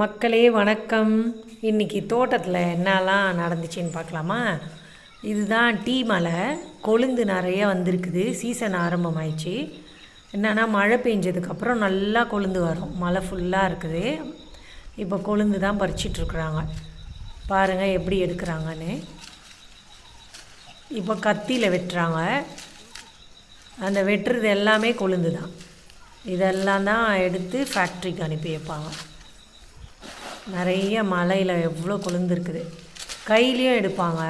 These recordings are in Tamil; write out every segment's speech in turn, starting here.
மக்களே வணக்கம். இன்றைக்கி தோட்டத்தில் என்னலாம் நடந்துச்சுன்னு பார்க்கலாமா? இதுதான் டீ மலை. கொழுந்து நிறைய வந்திருக்குது. சீசன் ஆரம்பமாயிடுச்சு. என்னென்னா மழை பெஞ்சதுக்கப்புறம் நல்லா கொழுந்து வரும். மழை ஃபுல்லாக இருக்குது. இப்போ கொழுந்து தான் பறிச்சிட்ருக்குறாங்க பாருங்கள் எப்படி எடுக்கிறாங்கன்னு. இப்போ கத்தியில் வெட்டுறாங்க. அந்த வெட்டுறது எல்லாமே கொழுந்து தான் இதெல்லாம் தான் எடுத்து ஃபேக்ட்ரிக்கு அனுப்பி வைப்பாங்க. நிறைய மலையில் எவ்வளோ கொழுந்து இருக்குது. கையிலையும் எடுப்பாங்க.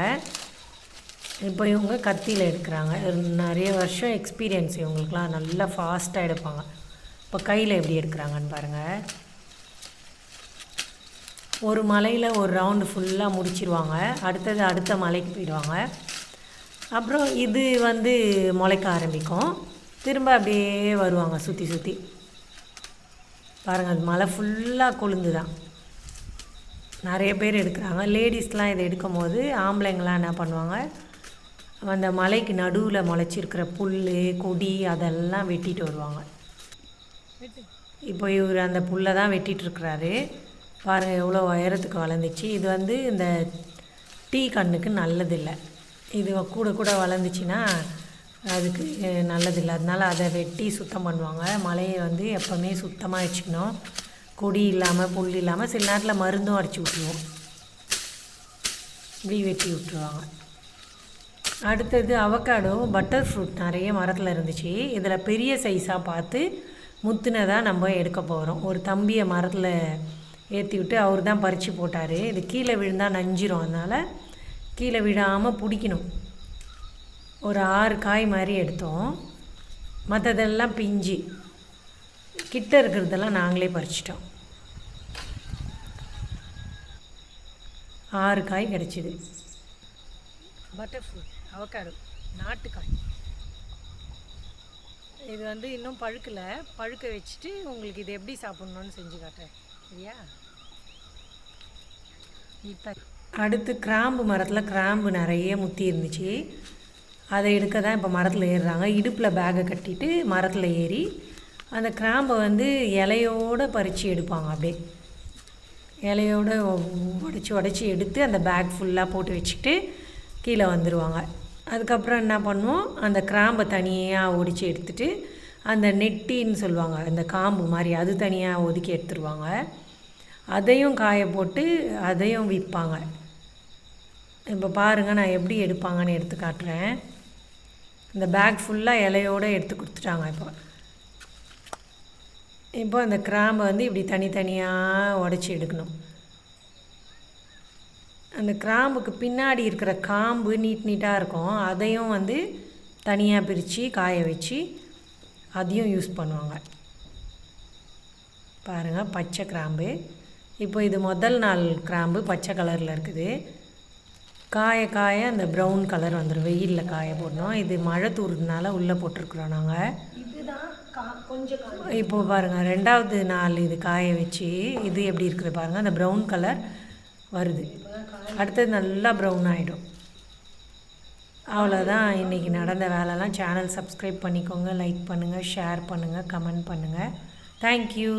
இப்போ இவங்க கத்தியில் எடுக்கிறாங்க. நிறைய வருஷம் எக்ஸ்பீரியன்ஸ் இவங்களுக்குலாம் நல்லா ஃபாஸ்ட்டாக எடுப்பாங்க. இப்போ கையில் எப்படி எடுக்கிறாங்கன்னு பாருங்கள் ஒரு மலையில் ஒரு ரவுண்டு ஃபுல்லாக முடிச்சிருவாங்க. அடுத்தது அடுத்த மலைக்கு போயிடுவாங்க. அப்புறம் இது வந்து முளைக்க ஆரம்பிக்கும். திரும்ப அப்படியே வருவாங்க சுற்றி சுற்றி பாருங்கள் அது மலை ஃபுல்லாக கொழுந்து தான் நிறைய பேர் எடுக்கிறாங்க. லேடிஸ்லாம் இதை எடுக்கும் போது ஆம்பளைங்களாம் என்ன பண்ணுவாங்க? அந்த மலைக்கு நடுவில் முளைச்சிருக்கிற புல் கொடி அதெல்லாம் வெட்டிட்டு வருவாங்க. இப்போ இவர் அந்த புல்லை தான் வெட்டிகிட்ருக்கிறாரு பாருங்கள் எவ்வளோ உயரத்துக்கு வளர்ந்துச்சு. இது வந்து இந்த டீ கண்ணுக்கு நல்லதில்லை. இது கூட கூட வளர்ந்துச்சின்னா அதுக்கு நல்லதில்லை. அதனால் அதை வெட்டி சுத்தம் பண்ணுவாங்க. மலையை வந்து எப்போவுமே சுத்தமாக வச்சுக்கணும். கொடி இல்லாமல் புல் இல்லாமல் சில நேரத்தில் மருந்தும் அடித்து விட்ருவோம் இப்படி வெட்டி விட்ருவாங்க அடுத்தது அவக்காடோ பட்டர் ஃப்ரூட் நிறைய மரத்தில் இருந்துச்சு. இதில் பெரிய சைஸாக பார்த்து முத்துனதாக நம்ம எடுக்க போகிறோம் ஒரு தம்பியை மரத்தில் ஏற்றி விட்டு அவர் தான் பறித்து போட்டார். இது கீழே விழுந்தால் நஞ்சிரும். அதனால் கீழே விழாமல் பிடிக்கணும். ஒரு ஆறு காய் மாதிரி எடுத்தோம். மற்றதெல்லாம் பிஞ்சு. கிட்ட இருக்கிறதெல்லாம் நாங்களே பறிச்சிட்டோம். ஆறு காய் கிடச்சிது. பட்டர்ஃப்ரூட் அவக்காடு நாட்டுக்காய். இது வந்து இன்னும் பழுக்கலை. பழுக்க வச்சுட்டு உங்களுக்கு இது எப்படி சாப்பிட்ணுன்னு செஞ்சு காட்டுறேன். சரியா? இப்போ அடுத்து கிராம்பு மரத்தில் கிராம்பு நிறைய முத்தி இருந்துச்சு. அதை எடுக்க தான் இப்போ மரத்தில் ஏறுறாங்க. இடுப்பில் பேக்கை கட்டிட்டு மரத்தில் ஏறி அந்த கிராம்பை வந்து இலையோடு பறித்து எடுப்பாங்க அப்படியே. இலையோடு உடச்சி உடச்சி எடுத்து அந்த பேக் ஃபுல்லாக போட்டு வச்சுக்கிட்டு கீழே வந்துடுவாங்க அதுக்கப்புறம் என்ன பண்ணுவோம்? அந்த கிராம்பை தனியாக ஒடிச்சு எடுத்துகிட்டு அந்த நெட்டின்னு சொல்லுவாங்க. அந்த காம்பு மாதிரி அது தனியாக ஒதுக்கி எடுத்துருவாங்க. அதையும் காய போட்டு அதையும் விற்பாங்க இப்போ பாருங்கள் நான் எப்படி எடுப்பாங்கன்னு எடுத்து காட்டுறேன். இந்த பேக் ஃபுல்லாக இலையோடு எடுத்து கொடுத்துட்டாங்க இப்போ. இப்போ அந்த கிராம்பை வந்து இப்படி தனித்தனியாக உடச்சி எடுக்கணும். அந்த கிராம்புக்கு பின்னாடி இருக்கிற காம்பு நீட் நீட்டாக இருக்கும். அதையும் வந்து தனியாக பிரித்து காய வச்சு அதையும் யூஸ் பண்ணுவாங்க. பாருங்கள் பச்சை கிராம்பு. இப்போ இது முதல் நாள் கிராம்பு பச்சை கலரில் இருக்குது. காய காய அந்த ப்ரௌன் கலர் வந்துடும் வெயிலில் காய போடணும். இது மழை தூர்றதுனால உள்ளே போட்டிருக்குறோம் நாங்கள் இப்போது பாருங்கள் ரெண்டாவது நாள் இது காய வச்சு இது எப்படி இருக்குது பாருங்கள் அந்த ப்ரௌன் கலர் வருது. அடுத்தது நல்லா ப்ரௌன் ஆகிடும் அவ்வளோதான் இன்றைக்கி நடந்த வேலைலாம். சேனல் சப்ஸ்கிரைப் பண்ணிக்கோங்க லைக் பண்ணுங்கள் ஷேர் பண்ணுங்கள் கமெண்ட் பண்ணுங்கள் தேங்க்யூ